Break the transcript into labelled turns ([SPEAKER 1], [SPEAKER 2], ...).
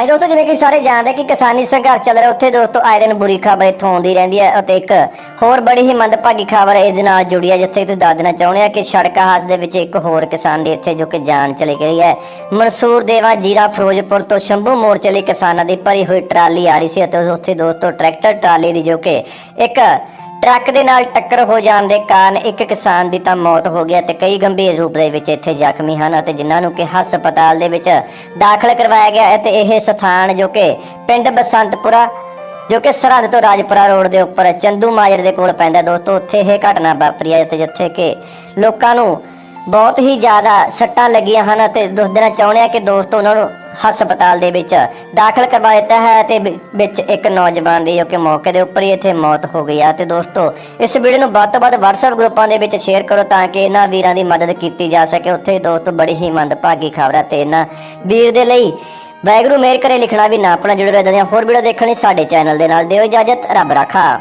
[SPEAKER 1] ਹਾਂਜੀ, ਦੋਸਤੋ, ਜਿਵੇਂ ਕਿ ਸਾਰੇ ਜਾਣਦੇ ਕਿ ਕਿਸਾਨੀ ਸੰਘਰਸ਼ ਚੱਲ ਰਿਹਾ, ਉੱਥੇ ਦੋਸਤੋ, ਆਏ ਦਿਨ ਬੁਰੀ ਖਬਰ ਇੱਥੋਂ ਆਉਂਦੀ ਰਹਿੰਦੀ ਹੈ ਅਤੇ ਇੱਕ ਹੋਰ ਬੜੀ ਹੀ ਮੰਦਭਾਗੀ ਖਬਰ ਇਹਦੇ ਨਾਲ ਜੁੜੀ ਹੈ, ਜਿੱਥੇ ਤੁਸੀਂ ਦੱਸ ਦੇਣਾ ਚਾਹੁੰਦੇ ਆ ਕਿ ਸੜਕ ਹਾਦਸੇ ਦੇ ਵਿੱਚ ਇੱਕ ਹੋਰ ਕਿਸਾਨ ਦੀ ਇੱਥੇ ਜੋ ਕਿ ਜਾਨ ਚਲੀ ਗਈ ਹੈ। ਮਨਸੂਰ ਦੇਵਾ ਜੀਰਾ ਫਿਰੋਜ਼ਪੁਰ ਤੋਂ ਸ਼ੰਭੂ ਮੋਰਚੇ ਲਈ ਕਿਸਾਨਾਂ ਦੀ ਭਰੀ ਹੋਈ ਟਰਾਲੀ ਆ ਰਹੀ ਸੀ ਅਤੇ ਉੱਥੇ ਦੋਸਤੋ, ਟਰੈਕਟਰ ਟਰਾਲੀ ਦੀ ਜੋ ਕਿ ਇੱਕ ਟਰੱਕ ਦੇ ਨਾਲ ਟੱਕਰ ਹੋ ਜਾਣ ਦੇ ਕਾਰਨ ਇੱਕ ਕਿਸਾਨ ਦੀ ਤਾਂ ਮੌਤ ਹੋ ਗਈ ਤੇ ਕਈ ਗੰਭੀਰ ਰੂਪ ਦੇ ਵਿੱਚ ਇੱਥੇ ਜ਼ਖਮੀ ਹਨ ਅਤੇ ਜਿਨ੍ਹਾਂ ਨੂੰ ਕਿ ਹਸਪਤਾਲ ਦੇ ਵਿੱਚ ਦਾਖਲ ਕਰਵਾਇਆ ਗਿਆ ਹੈ ਤੇ ਇਹ ਸਥਾਨ ਜੋ ਕਿ ਪਿੰਡ ਬਸੰਤਪੁਰਾ, ਜੋ ਕਿ ਸਰਹੱਦ ਤੋਂ ਰਾਜਪੁਰਾ ਰੋਡ ਦੇ ਉੱਪਰ ਚੰਦੂ ਮਾਜਰ ਦੇ ਕੋਲ ਪੈਂਦਾ ਦੋਸਤੋ, ਉੱਥੇ ਇਹ ਘਟਨਾ ਵਾਪਰੀ ਹੈ ਤੇ ਜਿੱਥੇ ਕਿ ਲੋਕਾਂ ਨੂੰ ਬਹੁਤ ਹੀ ਜ਼ਿਆਦਾ ਸੱਟਾਂ ਲੱਗੀਆਂ ਹਨ ਅਤੇ ਦੱਸ ਦੇਣਾ ਚਾਹੁੰਦੇ ਆ ਕਿ ਦੋਸਤੋ, ਉਹਨਾਂ ਨੂੰ ਹਸਪਤਾਲ ਦੇ ਵਿੱਚ ਦਾਖਲ ਕਰਵਾ ਦਿੱਤਾ ਹੈ ਤੇ ਵਿੱਚ ਇੱਕ ਨੌਜਵਾਨ ਦੀ ਜੋ ਕਿ ਮੌਕੇ ਦੇ ਉੱਪਰ ਹੀ ਇੱਥੇ ਮੌਤ ਹੋ ਗਈ ਆ। ਤੇ ਦੋਸਤੋ, ਇਸ ਵੀਡੀਓ ਨੂੰ ਵੱਧ ਤੋਂ ਵੱਧ WhatsApp ਗਰੁੱਪਾਂ ਦੇ ਵਿੱਚ ਸ਼ੇਅਰ ਕਰੋ ਤਾਂ ਕਿ ਇਹਨਾਂ ਵੀਰਾਂ ਦੀ ਮਦਦ ਕੀਤੀ ਜਾ ਸਕੇ। ਉੱਥੇ ਦੋਸਤੋ ਬੜੀ ਹੀ ਮੰਦਭਾਗੀ ਖਬਰ ਹੈ ਤੇ ਇਹਨਾਂ ਵੀਰ ਦੇ ਲਈ ਵਾਹਿਗੁਰੂ ਮੇਰ ਕਰੇ, ਲਿਖਣਾ ਵੀ ਨਾ ਆਪਣਾ ਜੁੜੇ ਰਹਿੰਦੇ ਹਾਂ। ਹੋਰ ਵੀਡੀਓ ਦੇਖਣ ਲਈ ਸਾਡੇ ਚੈਨਲ ਦੇ ਨਾਲ ਦਿਓ ਇਜਾਜ਼ਤ। ਰੱਬ ਰਾਖਾ।